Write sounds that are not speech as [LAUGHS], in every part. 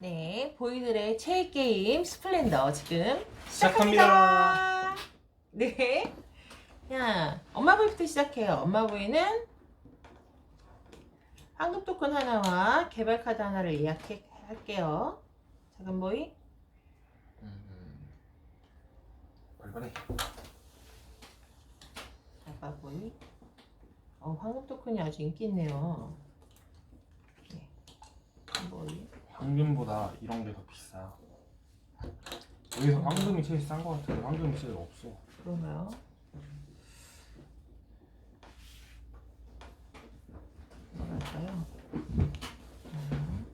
네, 보이들의 체육 게임 스플렌더 지금 시작합니다. 시작합니다. 네. 야, 엄마 부위부터 시작해요. 엄마 부위는 황금 토큰 하나와 개발 카드 하나를 예약할게요. 작은 보이. 음, 빨리빨리. 아빠 보이. 어, 황금 토큰이 아주 인기 있네요. 네. 큰 보이. 황금보다 이런 게 더 비싸. 여기서 황금이 제일 싼 거 같은데 황금이 제일 없어. 그런가요? 뭐랄까요? 음,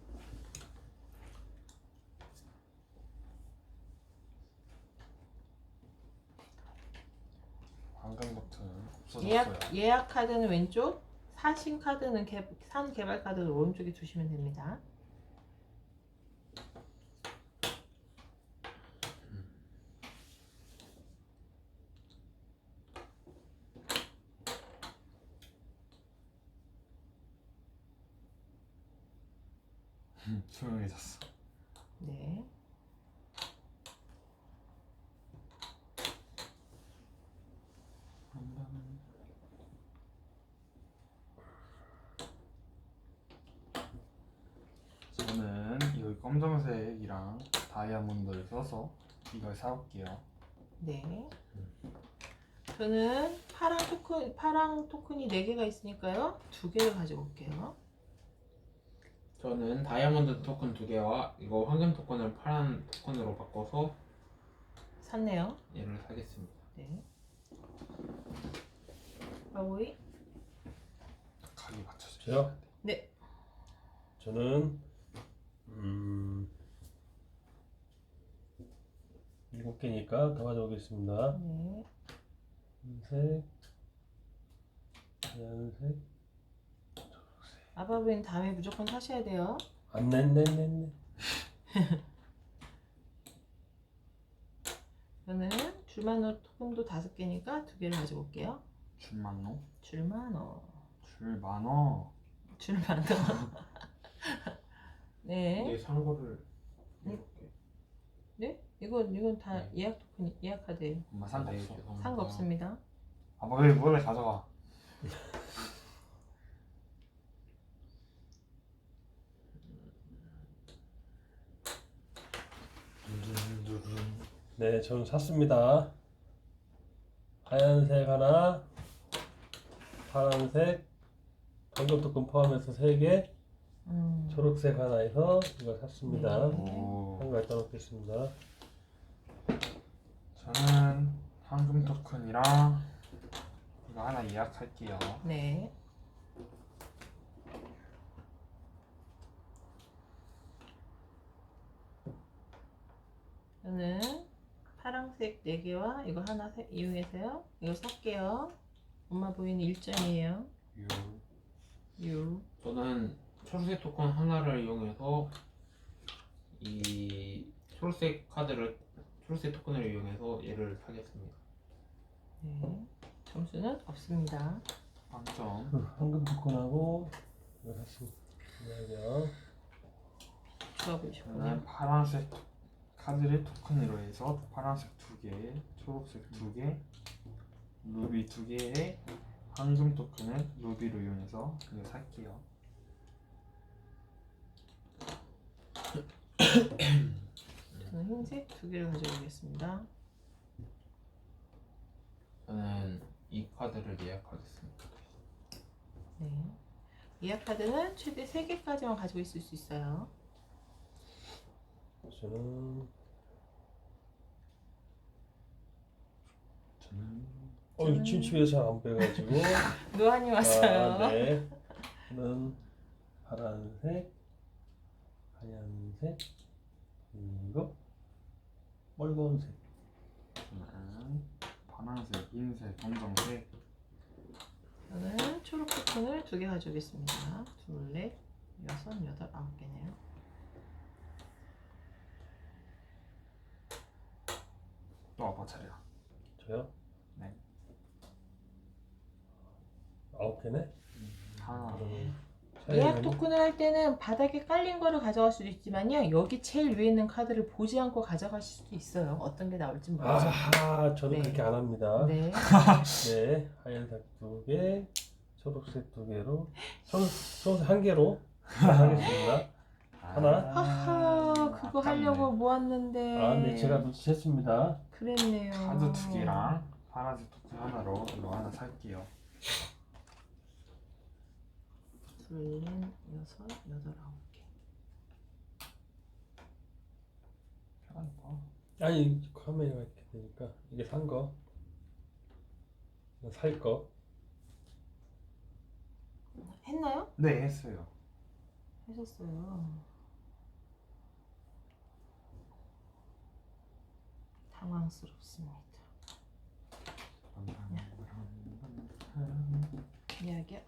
황금 버튼 없어졌어요. 예약 예약 카드는 왼쪽, 사신 카드는 개, 산 개발 카드는 오른쪽에 두시면 됩니다. 음, 조용해졌어. 네. 저는 여기 검정색이랑 다이아몬드를 써서 이걸 사올게요. 네. 저는 파랑 토큰 파랑 토큰이 4 개가 있으니까요. 두 개를 가지고 올게요. 저는 다이아몬드 토큰 두 개와 이거 황금 토큰을 파란 토큰으로 바꿔서 샀네요. 얘를 사겠습니다. 네. 바보이? 각이 맞춰져. 저요? 네. 저는 음 일곱 개니까 더 가져오겠습니다. 네. 흰색, 하얀색, 아바부인 다음에 무조건 사셔야 돼요. 안 냈네냈네. [LAUGHS] 저는 줄만호 토큰도 다섯 개니까 두 개를 가지고 올게요. 줄만노? 줄만호. 줄만어. 줄만호. [LAUGHS] 네. 이게 산 거를 네. 이렇게 네? 이건 이건 다 네. 예약 토큰 예약 카드예요. 엄마 산거 네, 없어. 죄송합니다. 산거 없습니다. 아빠 왜 몰래 가져가? 네, 저는 샀습니다. 하얀색 하나, 파란색, 황금 토큰 포함해서 세 개, 음. 초록색 하나 해서 이걸 샀습니다. 네. 오. 한 가지 떠놓겠습니다. 저는 황금 토큰이랑 이거 하나 예약할게요. 네. 저는 파란색 4개와 이거 하나 사- 이용해서요. 이거 살게요. 엄마 보이는 1점이에요. 유. 유. 저는 초록색 토큰 하나를 이용해서 이 초록색 카드를 초록색 토큰을 이용해서 얘를 사겠습니다. 네. 점수는 없습니다. 빵점. 황금 토큰하고. 네, 좋아 보이시구나. 저는 파란색 카드를 토큰으로 해서 파란색 두 개, 초록색 두 개, 루비 두 개에 황금 토큰을 루비로 이용해서 이거 살게요. 저는 흰색 두 개를 가져오겠습니다. 저는 이 카드를 예약하겠습니다. 네. 예약 카드는 최대 3개까지만 가지고 있을 수 있어요. 저는 저는 어, 이 침침해서 잘 안 빼가지고 [LAUGHS] 노안이 왔어요. 아, 네. 저는 파란색, 하얀색, 그리고 빨간색. 저는 파란색, 흰색, 검정색, 저는 초록 토큰을 두 개 가져오겠습니다. 둘, 넷, 여섯, 여덟, 아홉 개네요. 또 아빠 차례야. 저요? 네. 아홉 개네? 그러면 예약 토큰을 할 때는 바닥에 깔린 거를 가져갈 수도 있지만요. 여기 제일 위에 있는 카드를 보지 않고 가져가실 수도 있어요. 어떤 게 나올지 모르죠. 아하 저는 네. 그렇게 안 합니다. 네. [LAUGHS] 네, 하얀색 두 개, 초록색 두 개로, 초, 초록색 한 개로 하겠습니다. 하나. 하하, 그거 아깝네. 하려고 모았는데. 아, 네, 제가 눈치챘습니다. 그랬네요. 카드 두 개랑 파란색 토큰 하나로 이거 하나 살게요. 둘, 넷, 여섯, 여덟, 아홉 개. 편한 거. 아니, 카메라가 이렇게 되니까 이게 산 거, 이거 살 거. 했나요? 네 했어요. 하셨어요. 당황스럽습니다. 이야기야.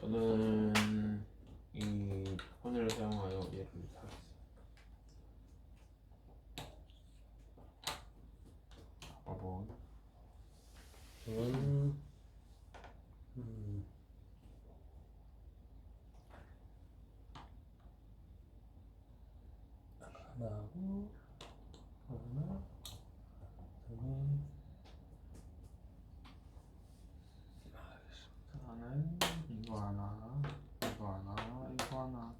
저는 이 토큰을 사용하여 얘를 사겠습니다. 아빠 뭐 저는, 음, 하나하고, 하나, 둘, 하나는 이거 하나, 이거 하나, 이거 하나.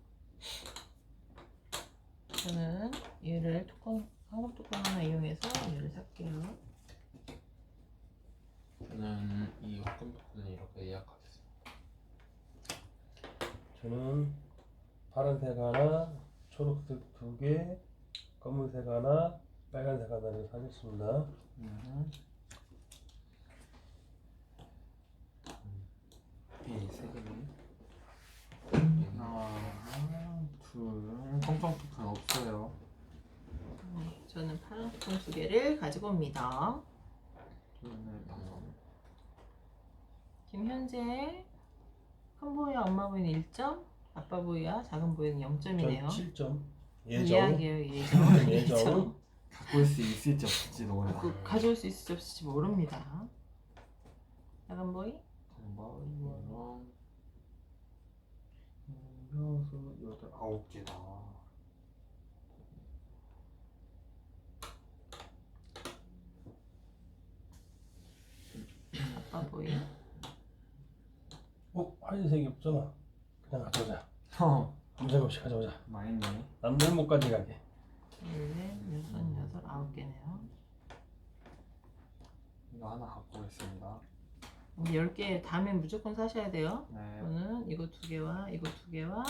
저는 얘를 토큰, 한국 토큰 하나 이용해서 얘를 살게요. 저는 이 황금 토큰을 이렇게 예약하겠습니다. 저는 파란색 하나, 초록색 두 개, 검은색 하나, 빨간색 하나를 사겠습니다. 음. 이세 개네. 하나, 둘. 검정 토큰 없어요. 네, 저는 파란 토큰 두 개를 가지고 옵니다. 둘, 다섯. 김현재 큰 보이와 엄마 보이는 1점, 아빠 보이와 작은 보이는 0점이네요. 전 7점. 예정. 이야기예요, 예정. [LAUGHS] 예정. [LAUGHS] 예정. 갖고 올수 있을지 없을지 몰라. 그 가져올 수 있을지 없을지 모릅니다. 작은 보이? 뭐 이거랑 여섯, 여덟, 아홉 개다. 아빠 보이? 어, 하얀색이 없잖아. 그냥 가져오자. 허, 검색 없이 가져오자. 많이 있네. 남들목까지 가게. 둘, 넷, 여섯, 여섯, 아홉 개네요. 이거 하나 갖고 오겠습니다. 10개 다음에 무조건 사셔야 돼요. 네. 저는 이거 두 개와 이거 두 개와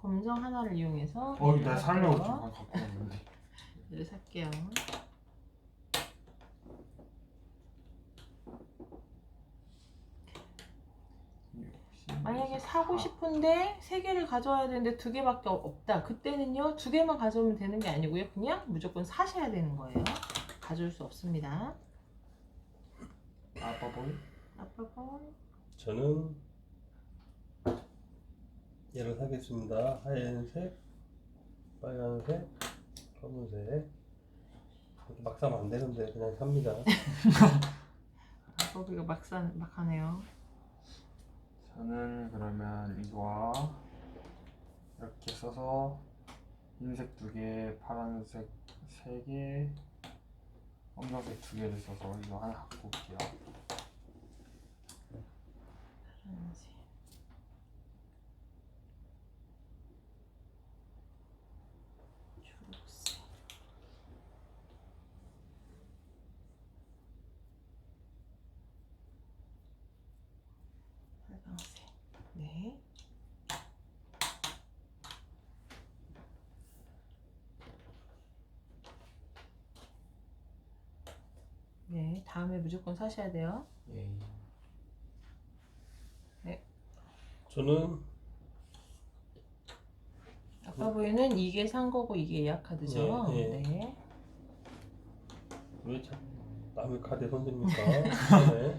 검정 하나를 이용해서 어, 나. 살려고 좀 갖고 왔는데. [LAUGHS] 얘를 살게요. 만약에 사고 싶은데 세 개를 가져와야 되는데 두 개밖에 없- 없다. 그때는요 두 개만 가져오면 되는 게 아니고요. 그냥 무조건 사셔야 되는 거예요. 가져올 수 없습니다. 아빠 보이? 아빠 거 저는 얘를 사겠습니다. 하얀색, 빨간색, 검은색. 이렇게 막 사면 안 되는데 그냥 삽니다. [LAUGHS] 아빠 이거 막상 막 하네요. 저는 그러면 이거와 이렇게 써서 흰색 두 개, 파란색 세 개, 검정색 두 개를 써서 이거 하나 갖고 올게요. 파란색. 초록색. 빨강색. 네. 네, 다음에 무조건 사셔야 돼요. 예. 저는 아까 보이는 이게 산 거고 이게 예약 카드죠. 네, 네. 네. 왜 자꾸 남의 카드에 손듭니까? [LAUGHS] 네.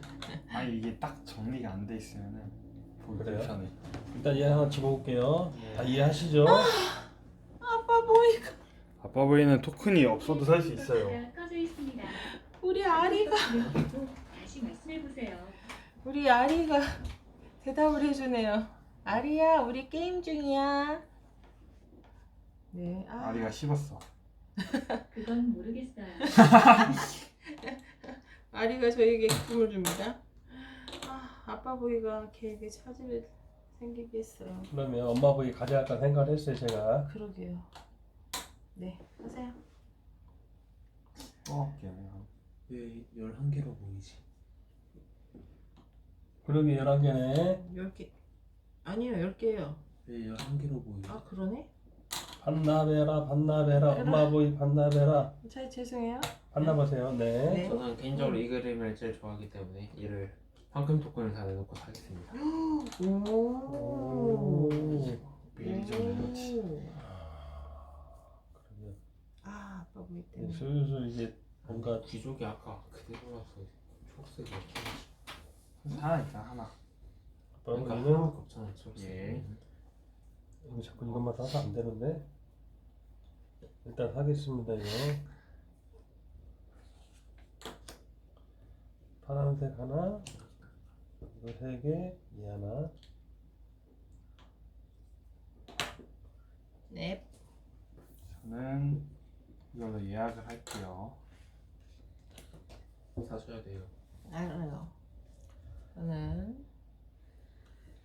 아니 이게 딱 정리가 안 돼 있으면은 보기 그래요? 불편해. 일단 얘 하나 집어볼게요. 네. 다 이해하시죠? 아빠 보이가 아빠 보이는 토큰이 없어도 살 수 있어요. 아리가 다시 말씀해 보세요. 우리 아리가 대답을 해주네요. 아리야, 우리 게임 중이야. 네, 아, 아리가 씹었어. [LAUGHS] 그건 모르겠어요. [LAUGHS] 아리가 저에게 기쁨을 줍니다. 아, 아빠 보이가 걔에게 차질을 생기게 했어요. 그러면 엄마 보기 가져갈까 생각을 했어요 제가 그러게요. 네, 하세요. 뻐게요. 왜 11개로 보이지? 그러게 11개네 10개. 아니요, 10개예요. 왜 11개로 보이지? 아, 그러네? 반납해라 반납해라 엄마 보기 반납해라 자, 죄송해요. 반납하세요 네, 네. 저는 개인적으로 이 그림을 제일 좋아하기 때문에 이를 황금 토큰을 다 내놓고 사겠습니다. [GASPS] 오. 메이저멜로디. 오. 그러면 아, 아빠 보이 때문에. 슬슬 이제 뭔가 귀족이 아까 그대로라서 초록색이. 하나 있다 하나. 아빠 그러니까 보기는 하나밖에 없잖아 초록색. 예. 이거 자꾸 이것만 사서 안 되는데 일단 사겠습니다 이거 파란색 하나 이거 세개 이 하나 네. 저는 이걸로 예약을 할게요. 사셔야 돼요. 알아요. 저는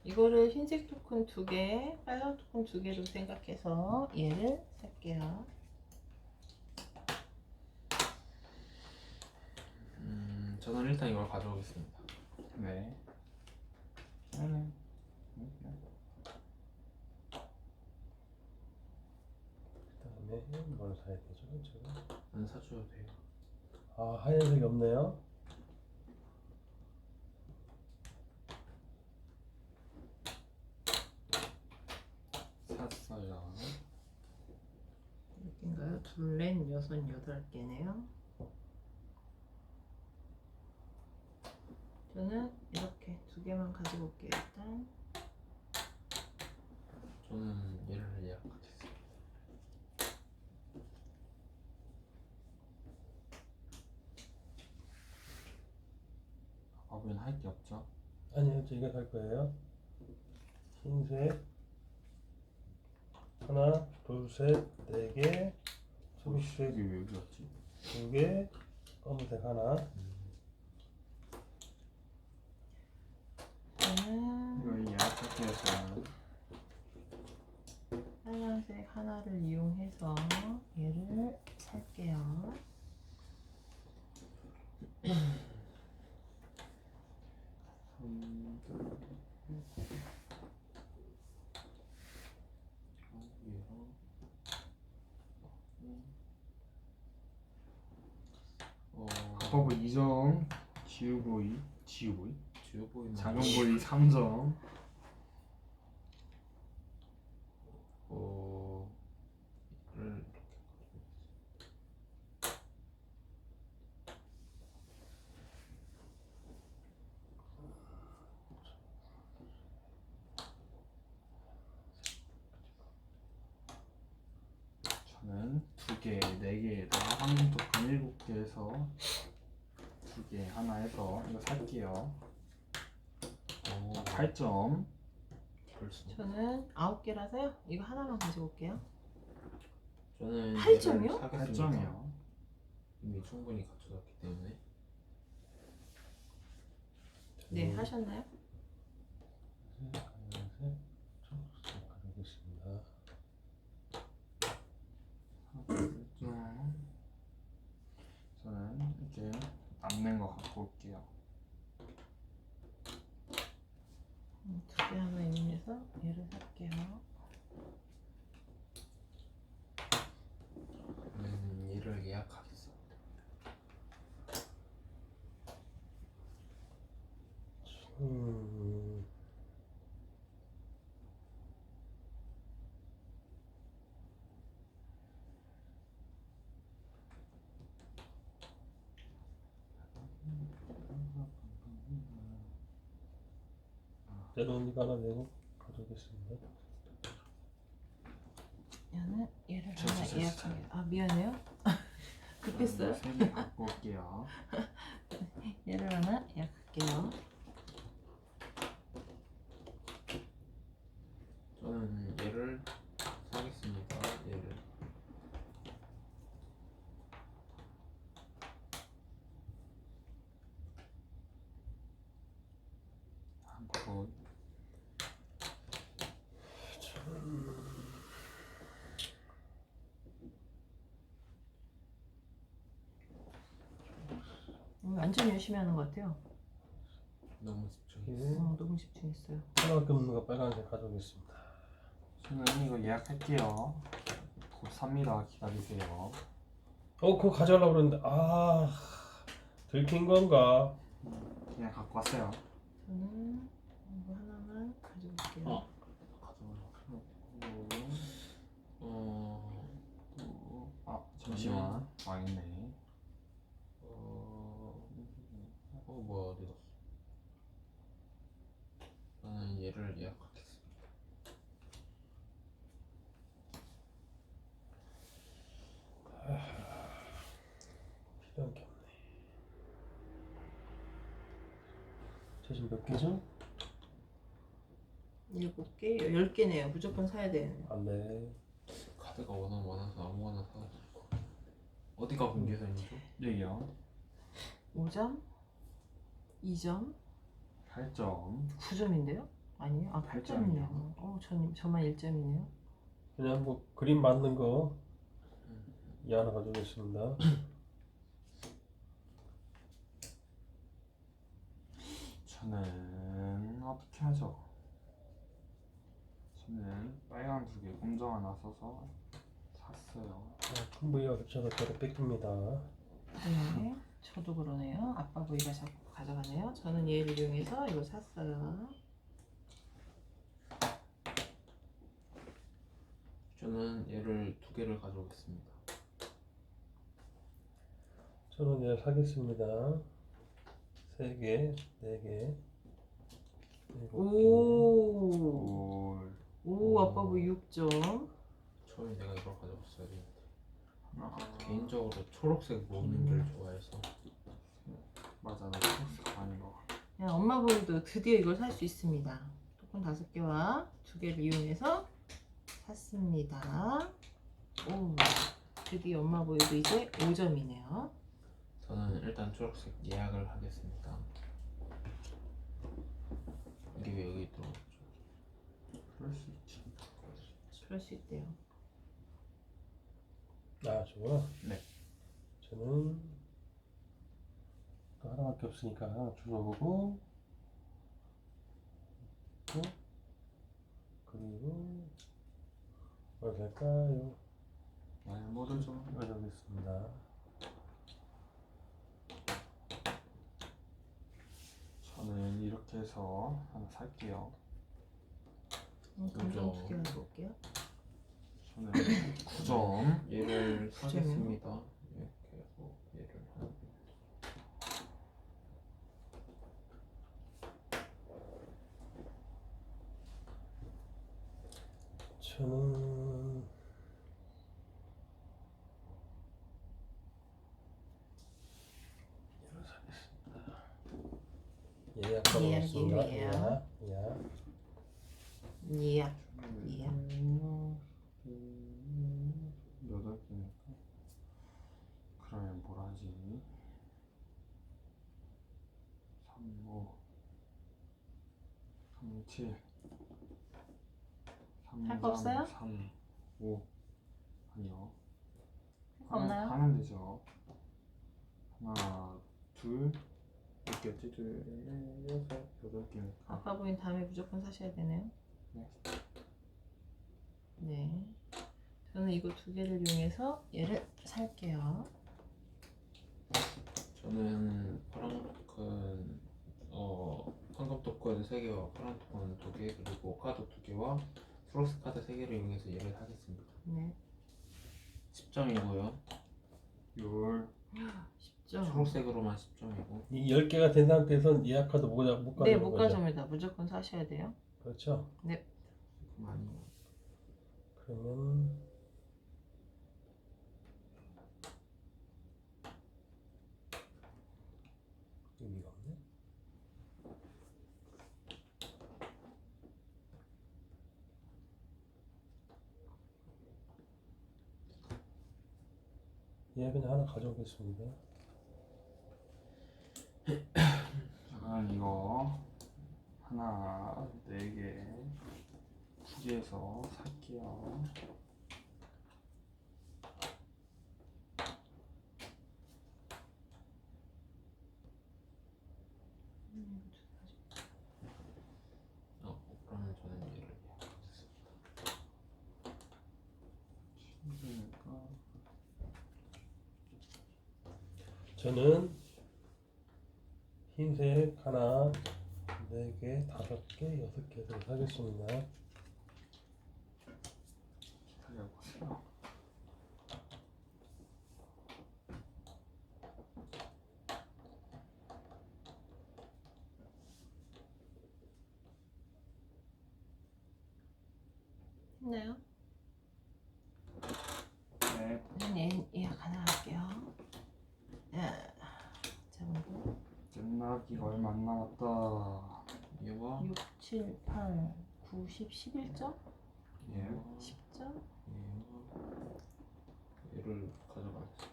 이거를 흰색 토큰 두 개, 빨간 토큰 두 개로 생각해서 얘를 살게요. 음, 저는 일단 이걸 가져오겠습니다. 네. 저는 그다음에 이걸 사야 되죠 지금 안 사줘도 돼요. 아 하얀색이 없네요 샀어요. 몇 개인가요? 둘, 넷, 여섯, 여덟 개네요. 저는 이렇게 두 개만 가지고 올게요. 일단 저는 얘를 예약하겠습니다. 아버는 할게 없죠. 아니요 저 이거 살 거예요 흰색 하나 둘 셋 네 개 초록색 이게 왜 여기 왔지? 두 개 검은색 하나 저는 이거 예약할게요. 저는. 빨간색 하나를 이용해서 얘를 살게요. [CLEARS THROAT] 아빠보 2점, 지우보이, 지우보이, 보이는 작은보이 3점. 어, 를 이렇게 저는 두 개, 네 개에다가 황금 토큰 일곱 개에서 두 개 하나 해서 이거 살게요. 어, 8점. 벌써. 저는 아홉 개라서요. 이거 하나만 가지고 올게요. 저는 팔 얘를 점이요? 사겠습니다. 8점이요. 이미 충분히 갖춰졌기 때문에 네, 음. 하셨나요? 하얀색 초록색 가져오겠습니다 8점. 이렇게 남는 거 갖고 올게요. 음, 두개 하나 이용해서 얘를 살게요. 저는 얘를 예약하겠습니다. 음, 때로는 이거 하나 내고 가져오겠습니다 얘는 얘를 저, 하나 저, 예약하게. 아 미안해요. 급했어요. 세개 갖고 올게요. [LAUGHS] 얘를 하나 예약할게요. 저는 얘를 사겠습니다. 얘를 한번 음, 완전 열심히 하는 것 같아요. 너무 예. 어, 너무 집중했어요. 하나밖에 없는 거 빨간색 가져오겠습니다. 저는 이거 예약할게요. 곧 삽니다. 기다리세요. 어 그거 가져가려고 그랬는데 아 들킨 건가? 그냥 갖고 왔어요. 저는 이거 하나만 가져올게요. 어. 어... 또, 아 잠시만 망했네. 어... 어 뭐야 어디 갔어? 저는 얘를 예약하겠습니다. 필요한 게 없네. 저 지금 몇 개죠? 일곱 개, 열 개네요. 무조건 사야 되는. 안 돼. 카드가 워낙 많아서 아무거나 것 같아요. 어디가 분계선이죠? 여기요. 5점, 2점, 8점. 9점인데요? 아니요, 아 8점이네요. 어, 전 저만 1점이네요. 그냥 뭐 그림 맞는 거 이 하나 가져오겠습니다. [COUGHS] 저는 어떻게 하죠? 저는 빨간 두 개, 검정 하나 써서 샀어요. 자, 큰 부위가 겹쳐서 저도 뺏깁니다. 네, 저도 그러네요. 아빠 부위가 자꾸 가져가네요. 저는 얘를 이용해서 이거 샀어요. 저는 얘를 두 개를 가져오겠습니다. 저는 얘 사겠습니다. 세 개, 네 개, 일곱 개. 오, 올 오, 아빠 부위 6점. 처음에 내가 이걸 가져왔어야 되는데 하나. 개인적으로 초록색 모으는 걸 좋아해서 맞아, 나 초록색 아닌 거. 같아. 야, 엄마 부위도 드디어 이걸 살 수 있습니다. 토큰 다섯 개와 두 개를 이용해서 샀습니다. 오, 드디어 엄마 부위도 이제 5점이네요. 저는 일단 초록색 예약을 하겠습니다. 이게 왜 여기 들어왔죠? 그럴 수 있지. 그럴 수 있대요. 아, 저거나? 네. 저는 또 하나밖에 없으니까 하나 줄여보고 또 그리고 뭘 할까요? 네, 뭐든죠. 이거 하겠습니다. 저는 이렇게 해서 하나 살게요. 음, 감정 그죠. 두개 가져올게요. 저는 9점. 얘를? 사겠습니다. 이렇게 해서 얘를 하나 저는 이거 사겠습니다. 예, 아까 예약이에요, 먹었습니다. 예약. 예, 예. 이야, 이야. 여덟 개니까. 그러면 뭘 하지? 3, 5, 3, 7. 3, 할거 없어요? 3, 5. 아니요. 거 없나요? 하면 되죠. 하나, 둘, 몇 개지? 둘, 넷, 여섯, 여덟 개니까. 아빠 부인 다음에 무조건 사셔야 되네요. 네. 네. 저는 이거 두 개를 이용해서 얘를 살게요. 저는 파란 토큰 어 황금 토큰 3개와 파란 토큰 2개 그리고 카드 2개와 초록색 카드 3개를 이용해서 얘를 사겠습니다 네. 10점이고요 열, 10점. 초록색으로만 10점이고 이 10개가 된 상태에선 예약 카드 못, 가져, 못 가져오는 네, 못 거죠? 가져옵니다. 무조건 사셔야 돼요. 그렇죠? 많이 그러면 의미가 없네. 예, 그냥 하나 가져오겠습니다. 저는 이거 하나 네 개 두 개에서 살게요. 어, 그러면 저는 얘를 예약하겠습니다. 그러니까 저는 흰색 하나, 네 개, 다섯 개, 여섯 개를 사겠습니다. 기다려보세요. 했나요? 네, 네, 예약 하나 할게요. 예. 자, 그리고 끝나기가 얼마 안 남았다. 얘와 6, 7, 8, 9, 10, 11점? 예. 10점? 얘와 얘를 가져가겠습니다.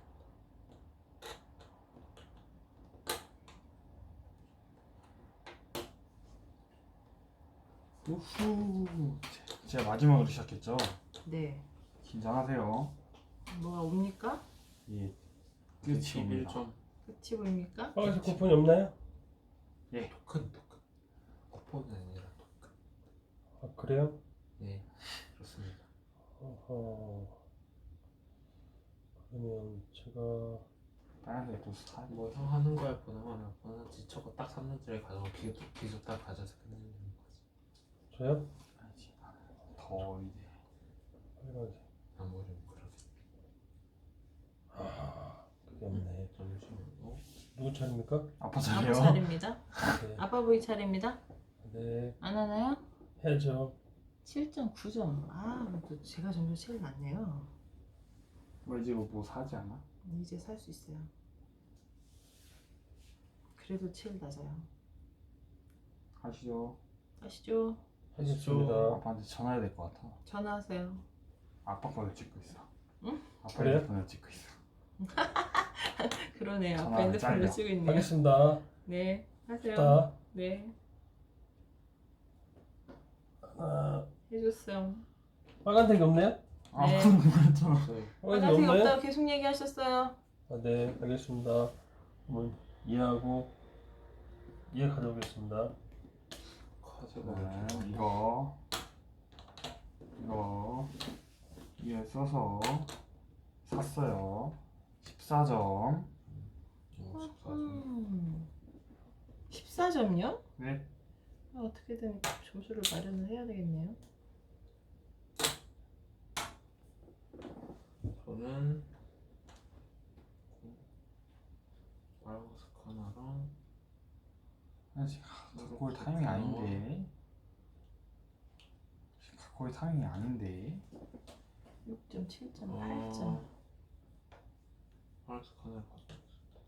우후. 제- 제가 마지막으로 시작했죠. 네. 긴장하세요. 뭐가 옵니까? 예. 끝이 옵니다. 11점 끝이 보입니까? 빨간색 쿠폰이 없나요? 토큰 토큰 쿠폰이 아니라 아, 그래요? 네 그렇습니다. 어허. 그러면 제가 빨간색 또 사. 뭐형 하는 거야 보나마 나 보나 지쳐고 딱 3년짜리 가져고 기수 기수 딱 가져서 끝내는 거지. 저요? 아니지. 더 이제. 빨간색. 아무리 그렇게 아, 그게 없네. 잠시만요. 누구 차례입니까? 아빠 아빠 차례요. 차례입니다. 네. 아빠 보이 차례입니다. 네. 안 하나요? 해야죠. 7.9점. 아, 또 제가 점수 제일 많네요. 뭐 이제 뭐 사지 않아? 이제 살 수 있어요. 그래도 제일 낮아요. 하시죠. 아시죠? 하겠습니다. 아빠한테 전화해야 될 것 같아. 전화하세요. 아빠 거를 찍고 있어. 응? 아빠 그래요? 핸드폰을 찍고 있어. [LAUGHS] 그러네요. 아빠 전화는 핸드폰으로 잘려. 쓰고 있네요. 하겠습니다. 네, 하세요. 자, 네, 하나. 해줬어요. 빨간색이 없네요? 아, 네. 그랬잖아. 없어요. 빨간색이 빨간색 없나요? 없다고 계속 얘기하셨어요. 아, 네, 알겠습니다. 그러면 이해하고 이해 가져오겠습니다. 네, 이거 이거 위에 써서 샀어요. 14점. 어, 14점. 음, 14점요? 네. 어떻게든 점수를 마련을 해야 되겠네요. 저는 하나랑 아직 갖고 올 타이밍이 아닌데. 지금 갖고 올 타이밍이 아닌데. 6점, 7점, 어, 8점. 빨간색 하나를 가져가겠습니다.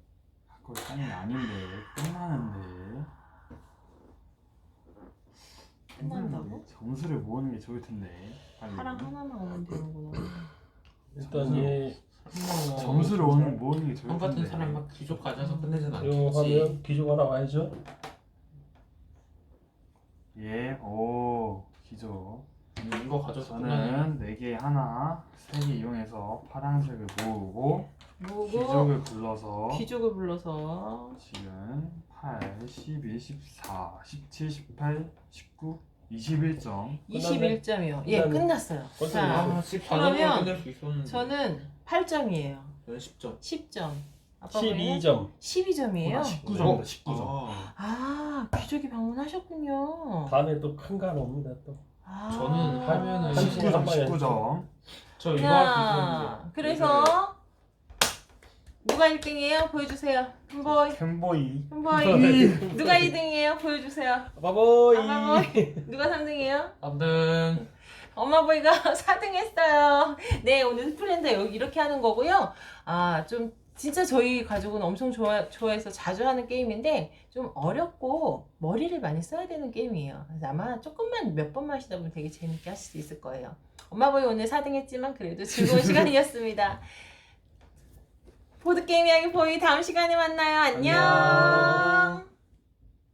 갖고 올 타이밍이 아닌데. 끝나는데. 끝난다고? 끝나는데. 점수를 모으는 게 좋을 텐데. 빨리. 파랑 하나만 오면 되는구나. 일단. 얘 뭐, 점수를 오는 모으는 게 좋을 형 텐데. 같은 사람 막 기조 가져서 끝내진 이거 않겠지. 하면 기조가 하나 와야죠. 예, 오, 기조. 음, 이거 가져서 저는 4개 하나, 3개 이용해서 파란색을 모으고 모으고 귀족을 불러서 귀족을 불러서 지금 8, 11, 14, 17, 18, 19, 21점 21점이요. 예, 끝났네. 끝났어요. 자, 아, 14점으로 그러면 끝낼 수 있었는데 저는 8점이에요. 저는 10점 10점. 아빠 보이는 12점. 12점이에요. 19점이다 19점 아, 아, 귀족이 방문하셨군요. 다음에 또큰거 하나 옵니다 또. 아. 저는 하면은 19점 한방에 19점 저 이거 할수 자, 있었는데 그래서 누가 1등이에요? 보여주세요. 한보이, 캠보이 한보이. 누가 2등이에요? 보여주세요. 바보이. 아바보이. 누가 3등이에요? 아무튼 엄마보이가 [LAUGHS] 4등 했어요. 네, 오늘 스플렌더 여기 이렇게 하는 거고요. 아, 좀 진짜 저희 가족은 엄청 좋아, 좋아해서 자주 하는 게임인데 좀 어렵고 머리를 많이 써야 되는 게임이에요. 그래서 아마 조금만 몇 번만 하시다 보면 되게 재밌게 하실 수 있을 거예요. 엄마보이 오늘 4등 했지만 그래도 즐거운 [LAUGHS] 시간이었습니다. 보드게임 이야기 보이 다음 시간에 만나요. 안녕. 안녕.